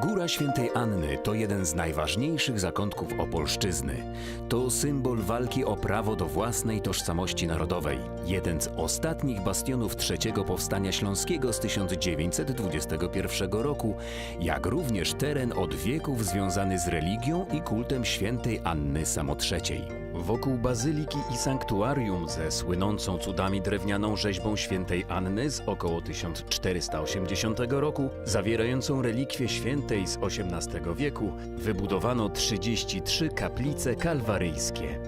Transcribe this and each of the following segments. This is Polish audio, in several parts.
Góra Świętej Anny to jeden z najważniejszych zakątków Opolszczyzny. To symbol walki o prawo do własnej tożsamości narodowej. Jeden z ostatnich bastionów trzeciego powstania śląskiego z 1921 roku, jak również teren od wieków związany z religią i kultem Świętej Anny Samotrzeciej. Wokół bazyliki i sanktuarium ze słynącą cudami drewnianą rzeźbą świętej Anny z około 1480 roku, zawierającą relikwie świętej z XVIII wieku, wybudowano 33 kaplice kalwaryjskie.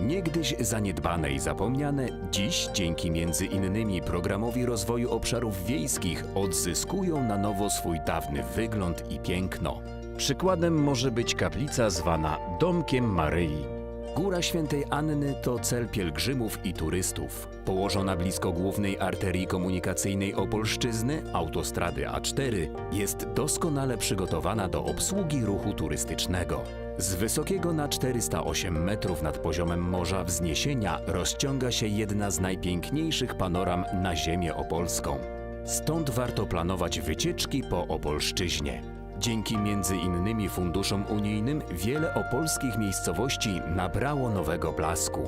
Niegdyś zaniedbane i zapomniane, dziś dzięki między innymi programowi rozwoju obszarów wiejskich odzyskują na nowo swój dawny wygląd i piękno. Przykładem może być kaplica zwana Domkiem Maryi. Góra Świętej Anny to cel pielgrzymów i turystów. Położona blisko głównej arterii komunikacyjnej Opolszczyzny, autostrady A4, jest doskonale przygotowana do obsługi ruchu turystycznego. Z wysokiego na 408 metrów nad poziomem morza wzniesienia rozciąga się jedna z najpiękniejszych panoram na ziemię opolską. Stąd warto planować wycieczki po Opolszczyźnie. Dzięki między innymi funduszom unijnym wiele opolskich miejscowości nabrało nowego blasku.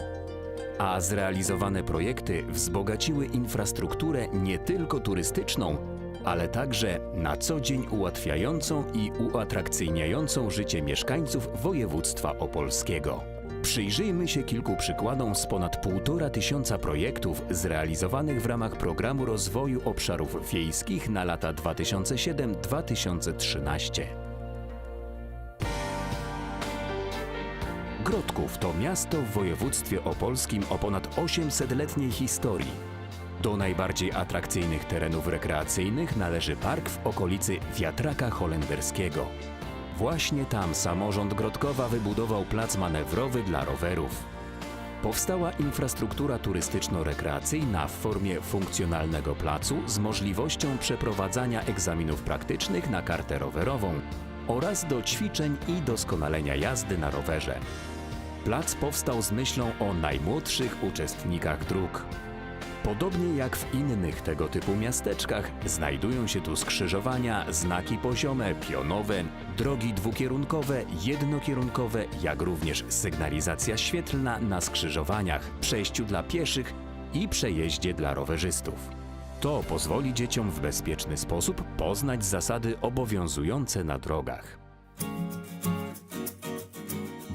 A zrealizowane projekty wzbogaciły infrastrukturę nie tylko turystyczną, ale także na co dzień ułatwiającą i uatrakcyjniającą życie mieszkańców województwa opolskiego. Przyjrzyjmy się kilku przykładom z ponad półtora tysiąca projektów zrealizowanych w ramach Programu Rozwoju Obszarów Wiejskich na lata 2007-2013. Grodków to miasto w województwie opolskim o ponad 800-letniej historii. Do najbardziej atrakcyjnych terenów rekreacyjnych należy park w okolicy Wiatraka Holenderskiego. Właśnie tam samorząd Grodkowa wybudował plac manewrowy dla rowerów. Powstała infrastruktura turystyczno-rekreacyjna w formie funkcjonalnego placu z możliwością przeprowadzania egzaminów praktycznych na kartę rowerową oraz do ćwiczeń i doskonalenia jazdy na rowerze. Plac powstał z myślą o najmłodszych uczestnikach dróg. Podobnie jak w innych tego typu miasteczkach, znajdują się tu skrzyżowania, znaki poziome, pionowe, drogi dwukierunkowe, jednokierunkowe, jak również sygnalizacja świetlna na skrzyżowaniach, przejściu dla pieszych i przejeździe dla rowerzystów. To pozwoli dzieciom w bezpieczny sposób poznać zasady obowiązujące na drogach.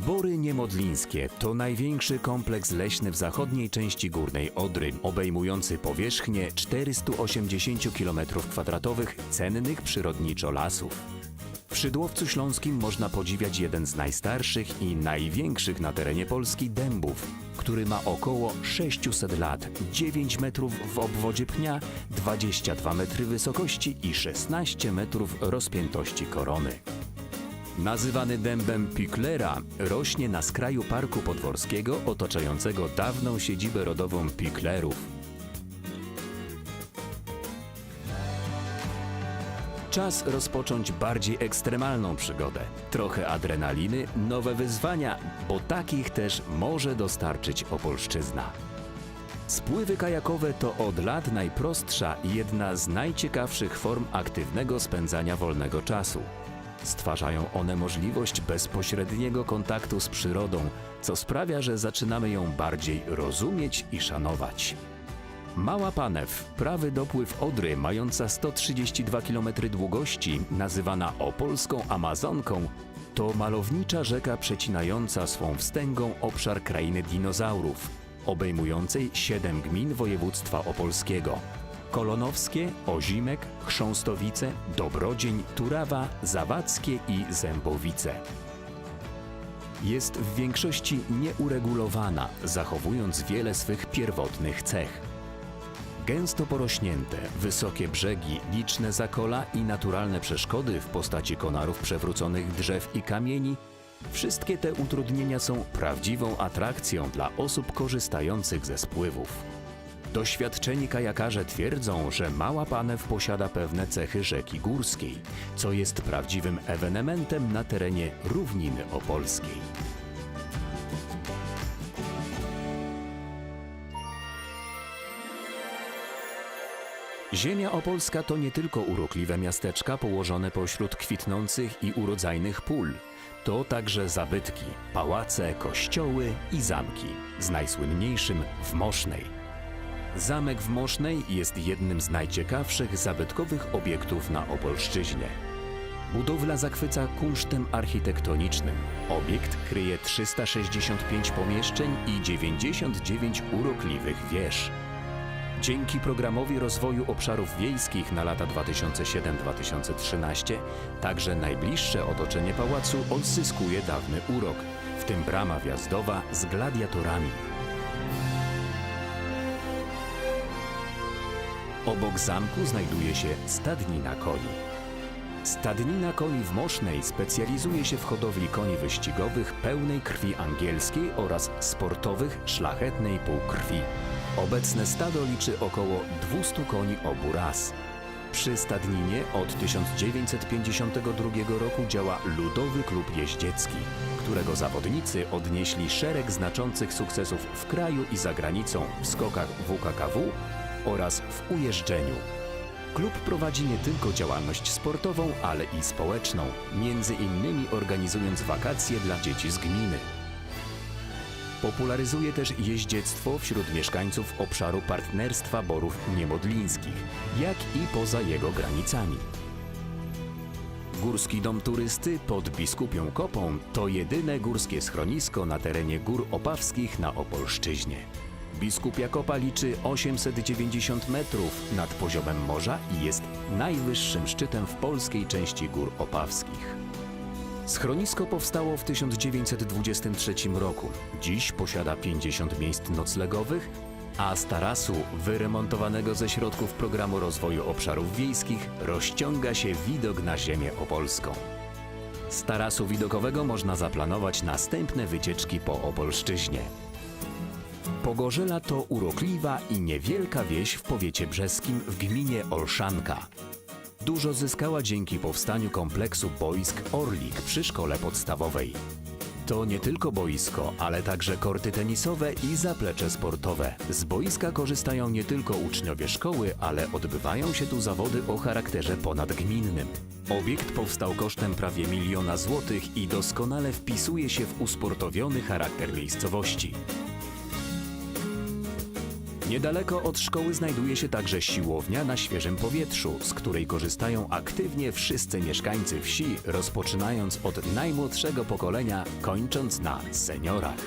Bory Niemodlińskie to największy kompleks leśny w zachodniej części Górnej Odry, obejmujący powierzchnię 480 km2 cennych przyrodniczo lasów. W Szydłowcu Śląskim można podziwiać jeden z najstarszych i największych na terenie Polski dębów, który ma około 600 lat, 9 metrów w obwodzie pnia, 22 metry wysokości i 16 metrów rozpiętości korony. Nazywany dębem Piklera, rośnie na skraju Parku Podworskiego otaczającego dawną siedzibę rodową Piklerów. Czas rozpocząć bardziej ekstremalną przygodę. Trochę adrenaliny, nowe wyzwania, bo takich też może dostarczyć Opolszczyzna. Spływy kajakowe to od lat najprostsza i jedna z najciekawszych form aktywnego spędzania wolnego czasu. Stwarzają one możliwość bezpośredniego kontaktu z przyrodą, co sprawia, że zaczynamy ją bardziej rozumieć i szanować. Mała Panew, prawy dopływ Odry, mająca 132 km długości, nazywana opolską Amazonką, to malownicza rzeka przecinająca swą wstęgą obszar krainy dinozaurów, obejmującej 7 gmin województwa opolskiego. Kolonowskie, Ozimek, Chrząstowice, Dobrodzień, Turawa, Zawadzkie i Zębowice. Jest w większości nieuregulowana, zachowując wiele swych pierwotnych cech. Gęsto porośnięte, wysokie brzegi, liczne zakola i naturalne przeszkody w postaci konarów przewróconych drzew i kamieni wszystkie te utrudnienia są prawdziwą atrakcją dla osób korzystających ze spływów. Doświadczeni kajakarze twierdzą, że Mała Panew posiada pewne cechy rzeki górskiej, co jest prawdziwym ewenementem na terenie Równiny Opolskiej. Ziemia opolska to nie tylko urokliwe miasteczka położone pośród kwitnących i urodzajnych pól. To także zabytki, pałace, kościoły i zamki, z najsłynniejszym w Mosznej. Zamek w Mosznej jest jednym z najciekawszych zabytkowych obiektów na Opolszczyźnie. Budowla zachwyca kunsztem architektonicznym. Obiekt kryje 365 pomieszczeń i 99 urokliwych wież. Dzięki programowi rozwoju obszarów wiejskich na lata 2007-2013 także najbliższe otoczenie pałacu odzyskuje dawny urok, w tym brama wjazdowa z gladiatorami. Obok zamku znajduje się stadnina koni. Stadnina koni w Mosznej specjalizuje się w hodowli koni wyścigowych pełnej krwi angielskiej oraz sportowych szlachetnej półkrwi. Obecne stado liczy około 200 koni obu ras. Przy stadninie od 1952 roku działa Ludowy Klub Jeździecki, którego zawodnicy odnieśli szereg znaczących sukcesów w kraju i za granicą w skokach WKKW oraz w ujeżdżeniu. Klub prowadzi nie tylko działalność sportową, ale i społeczną, między innymi organizując wakacje dla dzieci z gminy. Popularyzuje też jeździectwo wśród mieszkańców obszaru Partnerstwa Borów Niemodlińskich, jak i poza jego granicami. Górski Dom Turysty pod Biskupią Kopą to jedyne górskie schronisko na terenie Gór Opawskich na Opolszczyźnie. Biskupia Kopa liczy 890 metrów nad poziomem morza i jest najwyższym szczytem w polskiej części Gór Opawskich. Schronisko powstało w 1923 roku. Dziś posiada 50 miejsc noclegowych, a z tarasu, wyremontowanego ze środków Programu Rozwoju Obszarów Wiejskich, rozciąga się widok na ziemię opolską. Z tarasu widokowego można zaplanować następne wycieczki po Opolszczyźnie. Pogorzela to urokliwa i niewielka wieś w powiecie brzeskim w gminie Olszanka. Dużo zyskała dzięki powstaniu kompleksu boisk Orlik przy szkole podstawowej. To nie tylko boisko, ale także korty tenisowe i zaplecze sportowe. Z boiska korzystają nie tylko uczniowie szkoły, ale odbywają się tu zawody o charakterze ponadgminnym. Obiekt powstał kosztem prawie miliona złotych i doskonale wpisuje się w usportowiony charakter miejscowości. Niedaleko od szkoły znajduje się także siłownia na świeżym powietrzu, z której korzystają aktywnie wszyscy mieszkańcy wsi, rozpoczynając od najmłodszego pokolenia, kończąc na seniorach.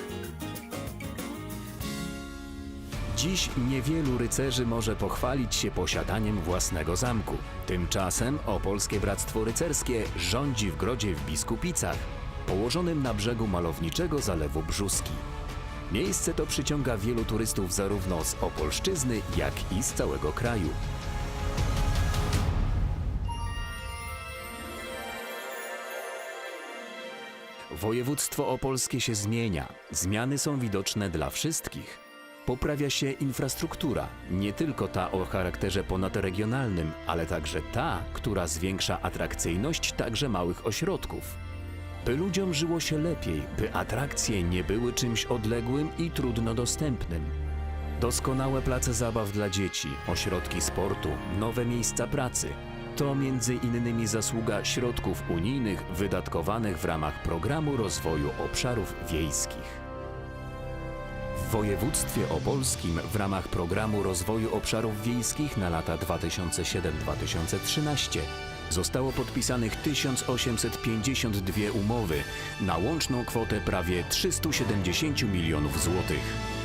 Dziś niewielu rycerzy może pochwalić się posiadaniem własnego zamku. Tymczasem Opolskie Bractwo Rycerskie rządzi w grodzie w Biskupicach, położonym na brzegu malowniczego Zalewu Brzuski. Miejsce to przyciąga wielu turystów zarówno z Opolszczyzny, jak i z całego kraju. Województwo opolskie się zmienia. Zmiany są widoczne dla wszystkich. Poprawia się infrastruktura, nie tylko ta o charakterze ponadregionalnym, ale także ta, która zwiększa atrakcyjność także małych ośrodków. By ludziom żyło się lepiej, by atrakcje nie były czymś odległym i trudno dostępnym. Doskonałe place zabaw dla dzieci, ośrodki sportu, nowe miejsca pracy. To między innymi zasługa środków unijnych wydatkowanych w ramach Programu Rozwoju Obszarów Wiejskich. W województwie opolskim w ramach Programu Rozwoju Obszarów Wiejskich na lata 2007-2013 zostało podpisanych 1852 umowy na łączną kwotę prawie 370 milionów złotych.